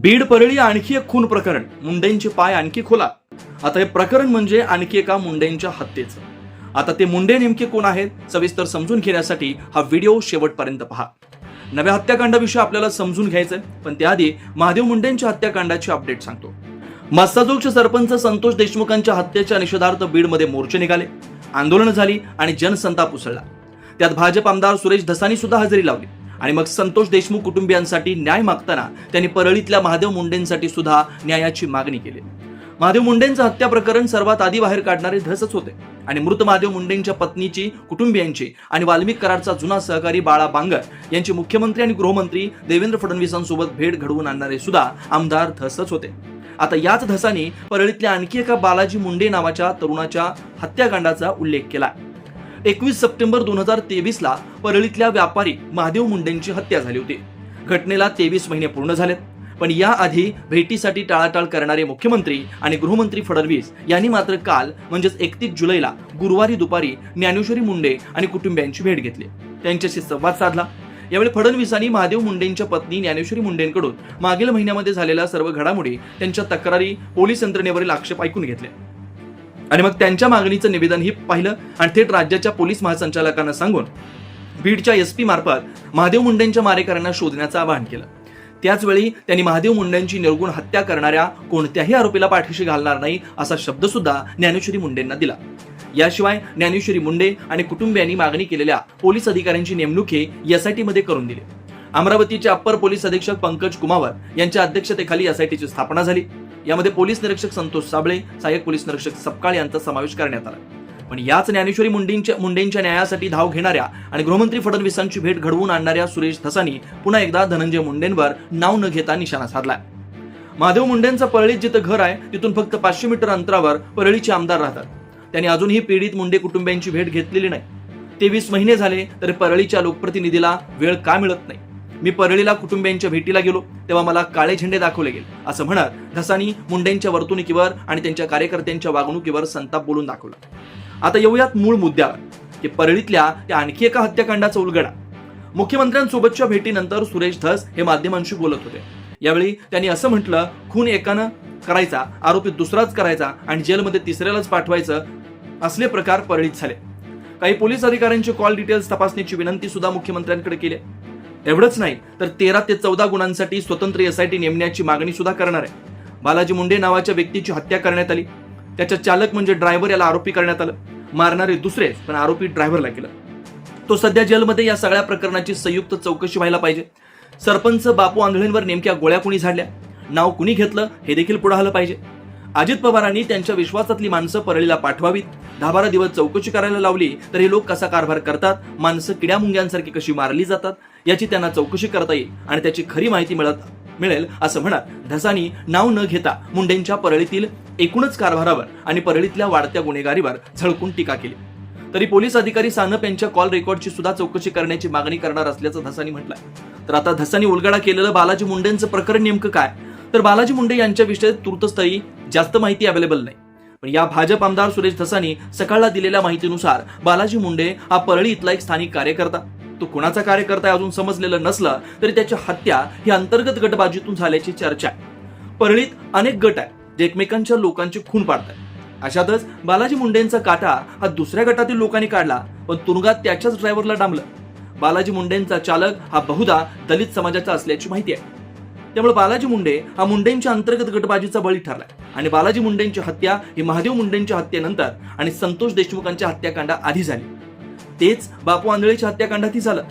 बीड परळी आणखी एक खून प्रकरण. मुंडेंचे पाय आणखी खोला. आता हे प्रकरण म्हणजे आणखी एका मुंडेंच्या हत्येचं. आता ते मुंडे नेमके कोण आहेत सविस्तर समजून घेण्यासाठी हा व्हिडिओ शेवटपर्यंत पहा. नव्या हत्याकांडाविषयी आपल्याला समजून घ्यायचंय पण त्याआधी महादेव मुंडेंच्या हत्याकांडाची अपडेट सांगतो. मस्ताजोगचे सरपंच संतोष देशमुखांच्या हत्येच्या निषेधार्थ बीडमध्ये मोर्चे निघाले आंदोलन झाली आणि जनसंताप उसळला. त्यात भाजप आमदार सुरेश धसानी सुद्धा हजेरी लावली. आणि मग संतोष देशमुख कुटुंबियांसाठी न्याय मागताना त्यांनी परळीतल्या महादेव मुंडेंसाठी सुद्धा न्यायाची मागणी केली. महादेव मुंडेंचं हत्या प्रकरण सर्वात आधी बाहेर काढणारे धसच होते. आणि मृत महादेव मुंडेंच्या पत्नीची कुटुंबियांची आणि वाल्मिक करारचा जुना सहकारी बाळा बांगर यांचे मुख्यमंत्री आणि गृहमंत्री देवेंद्र फडणवीसांसोबत भेट घडवून आणणारे सुद्धा आमदार धसच होते. आता याच धसाने परळीतल्या आणखी एका बालाजी मुंडे नावाच्या तरुणाच्या हत्याकांडाचा उल्लेख केला. एकवीस सप्टेंबर दोन हजार तेवीस ला परळीतल्या व्यापारी महादेव मुंडेंची हत्या झाली होती. घटनेला तेवीस महिने पूर्ण झालेत. पण याआधी भेटीसाठी टाळाटाळ करणारे मुख्यमंत्री आणि गृहमंत्री फडणवीस यांनी मात्र काल म्हणजेच एकतीस जुलैला गुरुवारी दुपारी ज्ञानेश्वरी मुंडे आणि कुटुंबियांची भेट घेतली. त्यांच्याशी संवाद साधला. यावेळी फडणवीसांनी महादेव मुंडेंच्या पत्नी ज्ञानेश्वरी मुंडेंकडून मागील महिन्यामध्ये झालेल्या सर्व घडामोडी त्यांच्या तक्रारी पोलीस यंत्रणेवरील आक्षेप ऐकून घेतले. आणि मग त्यांच्या मागणीचं निवेदनही पाहिलं आणि थेट राज्याच्या पोलीस महासंचालकांना सांगून बीडच्या एस पी मार्फत महादेव मुंडेंच्या मारेकऱ्यांना शोधण्याचं आवाहन केलं. त्याचवेळी त्यांनी महादेव मुंडेंची निर्गुण हत्या करणाऱ्या कोणत्याही आरोपीला पाठीशी घालणार नाही असा शब्द सुद्धा ज्ञानेश्वरी मुंडेंना दिला. याशिवाय ज्ञानेश्वरी मुंडे आणि कुटुंबियांनी मागणी केलेल्या पोलीस अधिकाऱ्यांची नेमणूक ही एसआयटी मध्ये करून दिली. अमरावतीचे अप्पर पोलीस अधीक्षक पंकज कुमावर यांच्या अध्यक्षतेखाली एसआयटीची स्थापना झाली. यामध्ये पोलीस निरीक्षक संतोष साबळे सहाय्यक पोलीस निरीक्षक सपकाळ यांचा समावेश करण्यात आला. पण याच ज्ञानेश्वरी मुंडेंच्या मुंडेंच्या न्यायासाठी धाव घेणाऱ्या आणि गृहमंत्री फडणवीसांची भेट घडवून आणणाऱ्या सुरेश धसानी पुन्हा एकदा धनंजय मुंडेंवर नाव न घेता निशाणा साधला महादेव मुंडेंचं परळीत जिथं घर आहे तिथून फक्त पाचशे मीटर अंतरावर परळीचे आमदार राहतात. त्यांनी अजूनही पीडित मुंडे कुटुंबियांची भेट घेतलेली नाही. तेवीस महिने झाले तरी परळीच्या लोकप्रतिनिधीला वेळ का मिळत नाही? मी परळीला कुटुंबियांच्या भेटीला गेलो तेव्हा मला काळे झेंडे दाखवले गेले. असं म्हणत ढसानी मुंडेंच्या वर्तणुकीवर आणि त्यांच्या कार्यकर्त्यांच्या वागणुकीवर संताप बोलून दाखवला. आता येऊयात मूळ मुद्द्यावर की परळीतल्या त्या आणखी एका हत्याकांडाचा उलगडा. मुख्यमंत्र्यांसोबतच्या भेटीनंतर सुरेश धस हे माध्यमांशी बोलत होते. यावेळी त्यांनी असं म्हटलं खून एकानं करायचा आरोपी दुसराच करायचा आणि जेलमध्ये तिसऱ्यालाच पाठवायचं असले प्रकार परळीत झाले. काही पोलीस अधिकाऱ्यांचे कॉल डिटेल्स तपासण्याची विनंती सुद्धा मुख्यमंत्र्यांकडे केली एवढंच नाही तर तेरा ते चौदा गुणांसाठी स्वतंत्र एसआयटी नेमण्याची मागणी सुद्धा करणार आहे. बालाजी मुंडे नावाच्या व्यक्तीची हत्या करण्यात आली. त्याचा चालक म्हणजे ड्रायव्हर याला आरोपी करण्यात आलं. मारणारे दुसरे पण आरोपी ड्रायव्हरला केलं. तो सध्या जेलमध्ये या सगळ्या प्रकरणाची संयुक्त चौकशी व्हायला पाहिजे. सरपंच बापू आंधळेंवर नेमक्या गोळ्या कुणी झाडल्या? नाव कुणी घेतलं? हे देखील पुढे आलं पाहिजे. अजित पवारांनी त्यांच्या विश्वासातली माणसं परळीला पाठवावीत. दहा बारा दिवस चौकशी करायला लावली तर हे लोक कसा कारभार करतात? माणसं किड्या मुंग्यांसारखी कशी मारली जातात? याची त्यांना चौकशी करता येईल आणि त्याची खरी माहिती मिळत मिळेल असं म्हणत धसानी नाव न घेता मुंडेंच्या परळीतील एकूणच कारभारावर आणि परळीतल्या वाढत्या गुन्हेगारीवर झळकून टीका केली. तरी पोलीस अधिकारी सानप यांच्या कॉल रेकॉर्डची सुद्धा चौकशी करण्याची मागणी करणार असल्याचं धसानी म्हटलंय. तर आता धसानी उलगडा केलेलं बालाजी मुंडेंचं प्रकरण नेमकं काय? तर बालाजी मुंडे यांच्याविषयी तूर्तस्थळी जास्त माहिती अवेलेबल नाही. पण या भाजप आमदार सुरेश धसानी सकाळला दिलेल्या माहितीनुसार बालाजी मुंडे हा परळी इथला एक स्थानिक कार्यकर्ता. तो कुणाचा कार्यकर्ता अजून समजलेलं नसलं तरी त्याची हत्या ही अंतर्गत गटबाजीतून झाल्याची चर्चा आहे. परळीत अनेक गट आहेत जे एकमेकांच्या लोकांचे खून पाडतात. अशातच बालाजी मुंडेंचा काटा हा दुसऱ्या गटातील लोकांनी काढला पण तुरुंगात त्याच्याच ड्रायव्हरला डांबलं. बालाजी मुंडेंचा चालक हा बहुधा दलित समाजाचा असल्याची माहिती आहे. त्यामुळे बालाजी मुंडे हा मुंडेंच्या अंतर्गत गटबाजीचा बळी ठरलाय. आणि बालाजी मुंडेंची हत्या ही महादेव मुंडेंच्या हत्येनंतर आणि संतोष देशमुखांच्या हत्याकांडा आधी झाली. तेच बापू आंधळेच्या हत्याकांडातही झालं.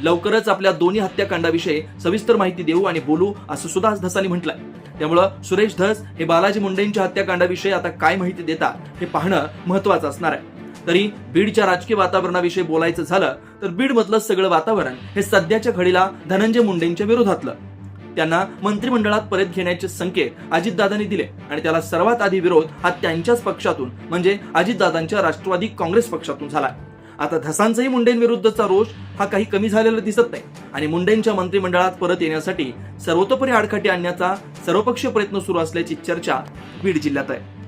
लवकरच आपल्या दोन्ही हत्याकांडाविषयी सविस्तर माहिती देऊ आणि बोलू असं सुद्धा धसानी म्हटलंय. त्यामुळं सुरेश धस हे बालाजी मुंडेंच्या हत्याकांडाविषयी आता काय माहिती देतात हे पाहणं महत्वाचं असणार आहे. तरी बीडच्या राजकीय वातावरणाविषयी बोलायचं झालं तर बीड मधलं सगळं वातावरण हे सध्याच्या घडीला धनंजय मुंडेंच्या विरोधातलं. त्यांना मंत्रिमंडळात परत घेण्याचे संकेत अजितदादांनी दिले आणि त्याला सर्वात आधी विरोध हा त्यांच्याच पक्षातून म्हणजे अजितदादांच्या राष्ट्रवादी काँग्रेस पक्षातून झाला. आता धसांचाही मुंडेंविरुद्धचा रोष हा काही कमी झालेला दिसत नाही. आणि मुंडेंच्या मंत्रिमंडळात परत येण्यासाठी सर्वतोपरी आडखाटी आणण्याचा सर्वपक्षीय प्रयत्न सुरू असल्याची चर्चा बीड जिल्ह्यात आहे.